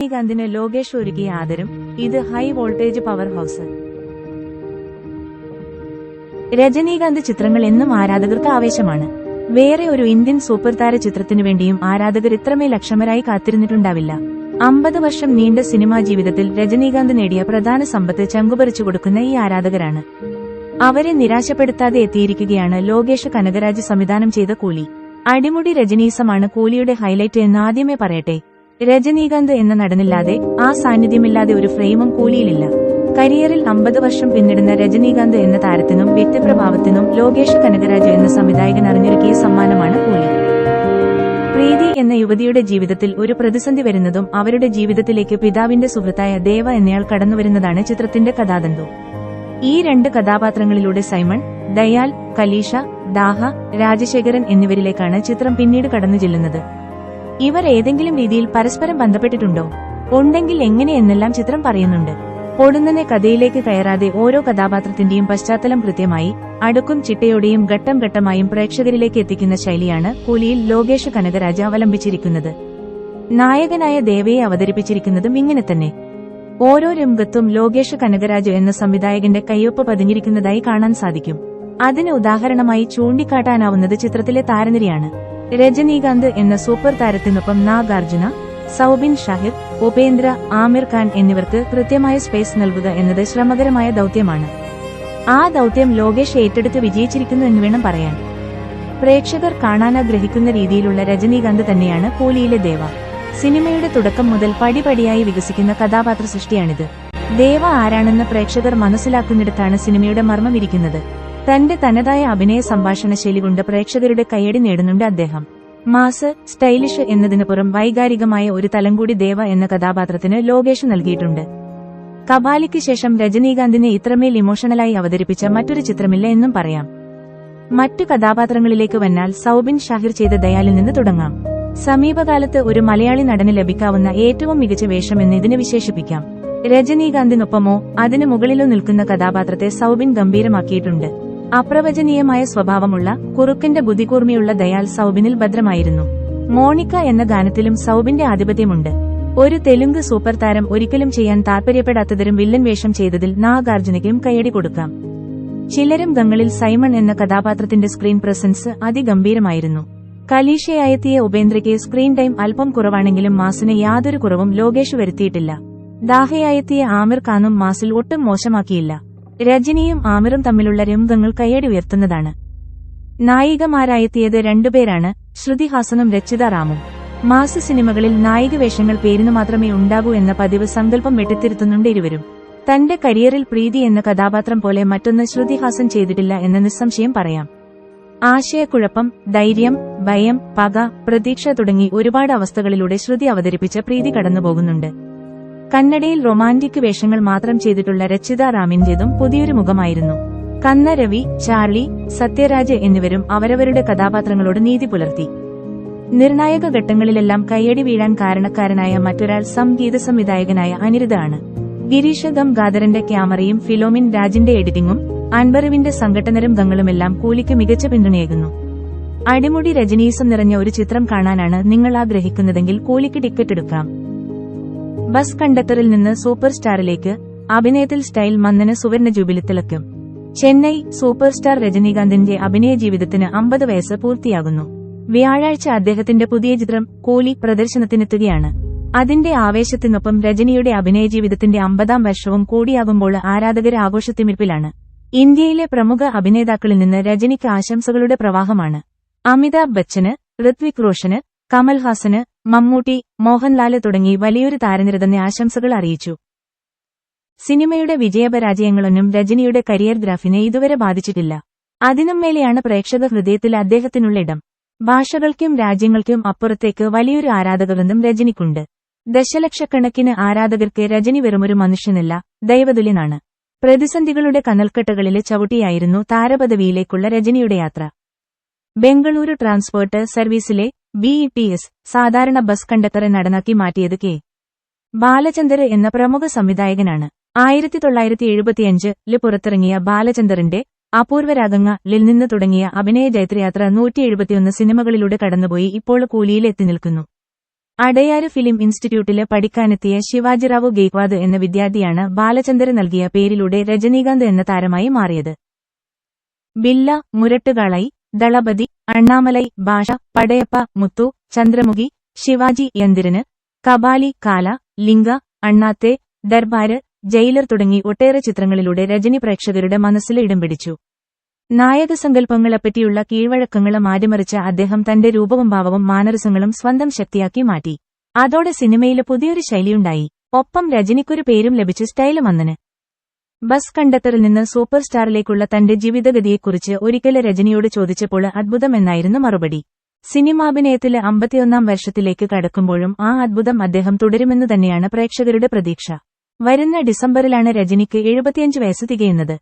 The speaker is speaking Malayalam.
രജനീകാന്തിന് ലോകേഷ് ഒരുക്കിയ ആദരം ഇത് high voltage power house. Rajinikanth ചിത്രങ്ങൾ എന്നും ആരാധകർക്ക് ആവേശമാണ്. വേറെ ഒരു ഇന്ത്യൻ സൂപ്പർ താര ചിത്രത്തിനു വേണ്ടിയും ആരാധകർ ഇത്രമേൽ അക്ഷമരായി കാത്തിരുന്നിട്ടുണ്ടാവില്ല. അമ്പത് വർഷം നീണ്ട സിനിമാ ജീവിതത്തിൽ രജനീകാന്ത് നേടിയ പ്രധാന സമ്പത്ത് ചങ്കുപറിച്ചു കൊടുക്കുന്ന ഈ ആരാധകരാണ്. അവരെ നിരാശപ്പെടുത്താതെ എത്തിയിരിക്കുകയാണ് ലോകേഷ് കനകരാജ് സംവിധാനം ചെയ്ത കൂലി. അടിമുടി രജനീസമാണ് കൂലിയുടെ ഹൈലൈറ്റ് എന്ന് ആദ്യമേ പറയട്ടെ. രജനീകാന്ത് എന്ന നടനില്ലാതെ ആ സാന്നിധ്യമില്ലാതെ ഒരു ഫ്രെയിമും കൂലിയിലില്ല. കരിയറിൽ അമ്പത് വർഷം പിന്നിടുന്ന രജനീകാന്ത് എന്ന താരത്തിനും വ്യക്തിപ്രഭാവത്തിനും ലോകേഷ് കനകരാജ് എന്ന സംവിധായകൻ അറിഞ്ഞൊരുക്കിയ സമ്മാനമാണ് കൂലി. പ്രീതി എന്ന യുവതിയുടെ ജീവിതത്തിൽ ഒരു പ്രതിസന്ധി വരുന്നതും അവരുടെ ജീവിതത്തിലേക്ക് പിതാവിന്റെ സുഹൃത്തായ ദേവ എന്നയാൾ കടന്നുവരുന്നതാണ് ചിത്രത്തിന്റെ കഥാതന്തു. ഈ രണ്ട് കഥാപാത്രങ്ങളിലൂടെ സൈമൺ ദയാൽ കലീഷ ദാഹ രാജശേഖരൻ എന്നിവരിലേക്കാണ് ചിത്രം പിന്നീട് കടന്നു ചെല്ലുന്നത് ഇവർ ഏതെങ്കിലും രീതിയിൽ പരസ്പരം ബന്ധപ്പെട്ടിട്ടുണ്ടോ? ഉണ്ടെങ്കിൽ എങ്ങനെയെന്നെല്ലാം ചിത്രം പറയുന്നുണ്ട്? പൊടുന്നനെ കഥയിലേക്ക് കയറാതെ ഓരോ കഥാപാത്രത്തിന്റെയും പശ്ചാത്തലം കൃത്യമായി അടുക്കും ചിട്ടയോടെയും ഘട്ടം ഘട്ടമായും പ്രേക്ഷകരിലേക്ക് എത്തിക്കുന്ന ശൈലിയാണ് കൂലിയിൽ ലോകേഷ് കനകരാജ് അവലംബിച്ചിരിക്കുന്നത്. നായകനായ ദേവയെ അവതരിപ്പിച്ചിരിക്കുന്നതും ഇങ്ങനെ തന്നെ. ഓരോ രംഗത്തും ലോകേഷ് കനകരാജ് എന്ന സംവിധായകന്റെ കയ്യൊപ്പ് പതിഞ്ഞിരിക്കുന്നതായി കാണാൻ സാധിക്കും. അതിന് ഉദാഹരണമായി ചൂണ്ടിക്കാട്ടാനാവുന്നത് ചിത്രത്തിലെ താരനിരയാണ്. രജനീകാന്ത് എന്ന സൂപ്പർ താരത്തിനൊപ്പം നാഗാർജുന സൗബിൻ ഷാഹിർ ഉപേന്ദ്ര ആമിർ ഖാൻ എന്നിവർക്ക് കൃത്യമായ സ്പേസ് നൽകുക എന്നത് ശ്രമകരമായ ദൗത്യമാണ്. ആ ദൗത്യം ലോകേഷ് ഏറ്റെടുത്ത് വിജയിച്ചിരിക്കുന്നു എന്ന് വേണം പറയാൻ. പ്രേക്ഷകർ കാണാനാഗ്രഹിക്കുന്ന രീതിയിലുള്ള രജനീകാന്ത് തന്നെയാണ് പോലിയിലെ ദേവ. സിനിമയുടെ തുടക്കം മുതൽ പടിപടിയായി വികസിക്കുന്ന കഥാപാത്ര സൃഷ്ടിയാണിത് ദേവ ആരാണെന്ന് പ്രേക്ഷകർ മനസ്സിലാക്കുന്നിടത്താണ് സിനിമയുടെ മർമ്മമിരിക്കുന്നത് തന്റെ തനതായ അഭിനയ സംഭാഷണ ശൈലി കൊണ്ട് പ്രേക്ഷകരുടെ കയ്യടി നേടുന്നുണ്ട് അദ്ദേഹം. മാസ് സ്റ്റൈലിഷ് എന്നതിനു പുറം വൈകാരികമായ ഒരു തലം കൂടി ദേവ എന്ന കഥാപാത്രത്തിന് ലോകേഷ് നൽകിയിട്ടുണ്ട്. കബാലിക്ക് ശേഷം രജനീകാന്തിനെ ഇത്രമേൽ ഇമോഷണലായി അവതരിപ്പിച്ച മറ്റൊരു ചിത്രമില്ല എന്നും പറയാം. മറ്റു കഥാപാത്രങ്ങളിലേക്ക് വന്നാൽ സൗബിൻ ഷാഹിർ ചെയ്ത ദയാലിൽ നിന്ന് തുടങ്ങാം. സമീപകാലത്ത് ഒരു മലയാളി നടന് ലഭിക്കാവുന്ന ഏറ്റവും മികച്ച വേഷം എന്ന് ഇതിനെ വിശേഷിപ്പിക്കാം. രജനീകാന്തിനൊപ്പമോ അതിനു മുകളിലോ നിൽക്കുന്ന കഥാപാത്രത്തെ സൗബിൻ ഗംഭീരമാക്കിയിട്ടുണ്ട്. അപ്രവചനീയമായ സ്വഭാവമുള്ള കുറുക്കന്റെ ബുദ്ധികൂർമ്മയുള്ള ദയാൽ സൗബിനിൽ ഭദ്രമായിരുന്നു. മോണിക്ക എന്ന ഗാനത്തിലും സൗബിന്റെ ആധിപത്യമുണ്ട്. ഒരു തെലുങ്ക് സൂപ്പർ താരം ഒരിക്കലും ചെയ്യാൻ താൽപര്യപ്പെടാത്തതിലും വില്ലൻ വേഷം ചെയ്തതിൽ നാഗാർജുനയ്ക്കും കൈയടി കൊടുക്കാം. ചിലരും ഗങ്ങളിൽ സൈമൺ എന്ന കഥാപാത്രത്തിന്റെ സ്ക്രീൻ പ്രസൻസ് അതിഗംഭീരമായിരുന്നു. കലീഷയായെത്തിയ ഉപേന്ദ്രയ്ക്ക് സ്ക്രീൻ ടൈം അല്പം കുറവാണെങ്കിലും മാസിന് യാതൊരു കുറവും ലോകേഷ് വരുത്തിയിട്ടില്ല. ദാഹയായെത്തിയ ആമിർ ഖാനും മാസിൽ ഒട്ടും മോശമാക്കിയില്ല. രജനിയും ആമിറും തമ്മിലുള്ള രംഗങ്ങൾ കയ്യടി ഉയർത്തുന്നതാണ്. നായികമാരായെത്തിയത് രണ്ടുപേരാണ് ശ്രുതി ഹാസനും രക്ഷിത റാമും. മാസ് സിനിമകളിൽ നായിക വേഷങ്ങൾ പേരിനു മാത്രമേ ഉണ്ടാകൂ എന്ന പതിവ് സങ്കല്പം വെട്ടിത്തിരുത്തുന്നുണ്ട് ഇരുവരും. തന്റെ കരിയറിൽ പ്രീതി എന്ന കഥാപാത്രം പോലെ മറ്റൊന്ന് ശ്രുതി ഹാസൻ ചെയ്തിട്ടില്ല എന്ന് നിസ്സംശയം പറയാം. ആശയക്കുഴപ്പം ധൈര്യം ഭയം പക പ്രതീക്ഷ തുടങ്ങി ഒരുപാട് അവസ്ഥകളിലൂടെ ശ്രുതി അവതരിപ്പിച്ച പ്രീതി കടന്നുപോകുന്നുണ്ട്. കന്നഡയിൽ റൊമാന്റിക് വേഷങ്ങൾ മാത്രം ചെയ്തിട്ടുള്ള രച്ചിത റാമിന്റേതും പുതിയൊരു മുഖമായിരുന്നു. കന്ന രവി ചാർലി സത്യരാജ് എന്നിവരും അവരവരുടെ കഥാപാത്രങ്ങളോട് നീതി പുലർത്തി. നിർണായക ഘട്ടങ്ങളിലെല്ലാം കയ്യടി വീഴാൻ കാരണക്കാരനായ മറ്റൊരാൾ സംഗീത സംവിധായകനായ അനിരുദ്ധ ആണ് ഗിരീഷ് ഗം ഗാദറിന്റെ ക്യാമറയും ഫിലോമിൻ രാജിന്റെ എഡിറ്റിംഗും അൻബറുവിന്റെ സംഘടനരും ഗങ്ങളുമെല്ലാം കൂലിക്ക് മികച്ച പിന്തുണയേകുന്നു. അടിമുടി രജനീസം നിറഞ്ഞ ഒരു ചിത്രം കാണാനാണ് നിങ്ങൾ ആഗ്രഹിക്കുന്നതെങ്കിൽ കൂലിക്ക് ടിക്കറ്റ് എടുക്കാം. ബസ് കണ്ടക്ടറിൽ നിന്ന് സൂപ്പർ സ്റ്റാറിലേക്ക് അഭിനയത്തിൽ സ്റ്റൈൽ മന്നന് സുവർണ ജൂബിലി തിളക്കും ചെന്നൈ സൂപ്പർ സ്റ്റാർ രജനീകാന്തിന്റെ അഭിനയ ജീവിതത്തിന് അമ്പത് വയസ്സ് പൂർത്തിയാകുന്നു. വ്യാഴാഴ്ച അദ്ദേഹത്തിന്റെ പുതിയ ചിത്രം കൂലി പ്രദർശനത്തിനെത്തുകയാണ്. അതിന്റെ ആവേശത്തിനൊപ്പം രജനിയുടെ അഭിനയ ജീവിതത്തിന്റെ അമ്പതാം വർഷവും കൂടിയാകുമ്പോൾ ആരാധകർ ആഘോഷത്തിമിർപ്പിലാണ് ഇന്ത്യയിലെ പ്രമുഖ അഭിനേതാക്കളിൽ നിന്ന് രജനിക്ക് ആശംസകളുടെ പ്രവാഹമാണ്. അമിതാഭ് ബച്ചന് ഋത്വിക് റോഷന് കമൽഹാസന് മമ്മൂട്ടി മോഹൻലാൽ തുടങ്ങി വലിയൊരു താരനിര തന്നെ ആശംസകൾ അറിയിച്ചു. സിനിമയുടെ വിജയപരാജയങ്ങളൊന്നും രജനിയുടെ കരിയർ ഗ്രാഫിനെ ഇതുവരെ ബാധിച്ചിട്ടില്ല. അതിനും മേലെയാണ് പ്രേക്ഷക ഹൃദയത്തിൽ അദ്ദേഹത്തിനുള്ള ഇടം. ഭാഷകൾക്കും രാജ്യങ്ങൾക്കും അപ്പുറത്തേക്ക് വലിയൊരു ആരാധകവൃന്ദം രജനിക്കുണ്ട്. ദശലക്ഷക്കണക്കിന് ആരാധകർക്ക് രജനി വെറുമൊരു മനുഷ്യനല്ല ദൈവതുല്യനാണ്. പ്രതിസന്ധികളുടെ കനൽക്കെട്ടുകളിലെ ചവിട്ടിയായിരുന്നു താരപദവിയിലേക്കുള്ള രജനിയുടെ യാത്ര. ബംഗളൂരു ട്രാൻസ്പോർട്ട് സർവീസിലെ ബിഇടിഎസ് സാധാരണ ബസ് കണ്ടക്ടറെ നടനാക്കി മാറ്റിയത് കെ. ബാലചന്ദർ എന്ന പ്രമുഖ സംവിധായകനാണ്. ആയിരത്തി തൊള്ളായിരത്തി എഴുപത്തിയഞ്ചിൽ പുറത്തിറങ്ങിയ ബാലചന്ദറിന്റെ അപൂർവരാഗങ്ങളിൽ നിന്ന് തുടങ്ങിയ അഭിനയ ജൈത്രയാത്ര നൂറ്റി എഴുപത്തിയൊന്ന് സിനിമകളിലൂടെ കടന്നുപോയി ഇപ്പോൾ കൂലിയിൽ എത്തി നിൽക്കുന്നു. അടയാര് ഫിലിം ഇൻസ്റ്റിറ്റ്യൂട്ടിൽ പഠിക്കാനെത്തിയ ശിവാജിറാവു ഗെയ്ക്വാദ് എന്ന വിദ്യാർത്ഥിയാണ് ബാലചന്ദർ നൽകിയ പേരിലൂടെ രജനീകാന്ത് എന്ന താരമായി മാറിയത്. ബില്ല മുരട്ടുകാളൈ ദളപതി അണ്ണാമലൈ ഭാഷ പടയപ്പ മുത്തു ചന്ദ്രമുഖി ശിവാജി യന്തിരന് കബാലി കാല ലിംഗ അണ്ണാത്തെ ദർബാര് ജയിലർ തുടങ്ങി ഒട്ടേറെ ചിത്രങ്ങളിലൂടെ രജനി പ്രേക്ഷകരുടെ മനസ്സിൽ ഇടം പിടിച്ചു. നായകസങ്കല്പങ്ങളെപ്പറ്റിയുള്ള കീഴ്വഴക്കങ്ങളെ മാറ്റിമറിച്ച അദ്ദേഹം തന്റെ രൂപവും ഭാവവും മാനരസങ്ങളും സ്വന്തം ശക്തിയാക്കി മാറ്റി. അതോടെ സിനിമയിലെ പുതിയൊരു ശൈലിയുണ്ടായി. ഒപ്പം രജനിക്കൊരു പേരും ലഭിച്ചു സ്റ്റൈലും മന്നന് ബസ് കണ്ടക്ടറിൽ നിന്ന് സൂപ്പർ സ്റ്റാറിലേക്കുള്ള തന്റെ ജീവിതഗതിയെക്കുറിച്ച് ഒരിക്കൽ രജനിയോട് ചോദിച്ചപ്പോൾ അത്ഭുതമെന്നായിരുന്നു മറുപടി. സിനിമാഭിനയത്തിലെ അമ്പത്തിയൊന്നാം വർഷത്തിലേക്ക് കടക്കുമ്പോഴും ആ അത്ഭുതം അദ്ദേഹം തുടരുമെന്നു തന്നെയാണ് പ്രേക്ഷകരുടെ പ്രതീക്ഷ. വരുന്ന ഡിസംബറിലാണ് രജനിക്ക് എഴുപത്തിയഞ്ച് വയസ്സ് തികയുന്നത്.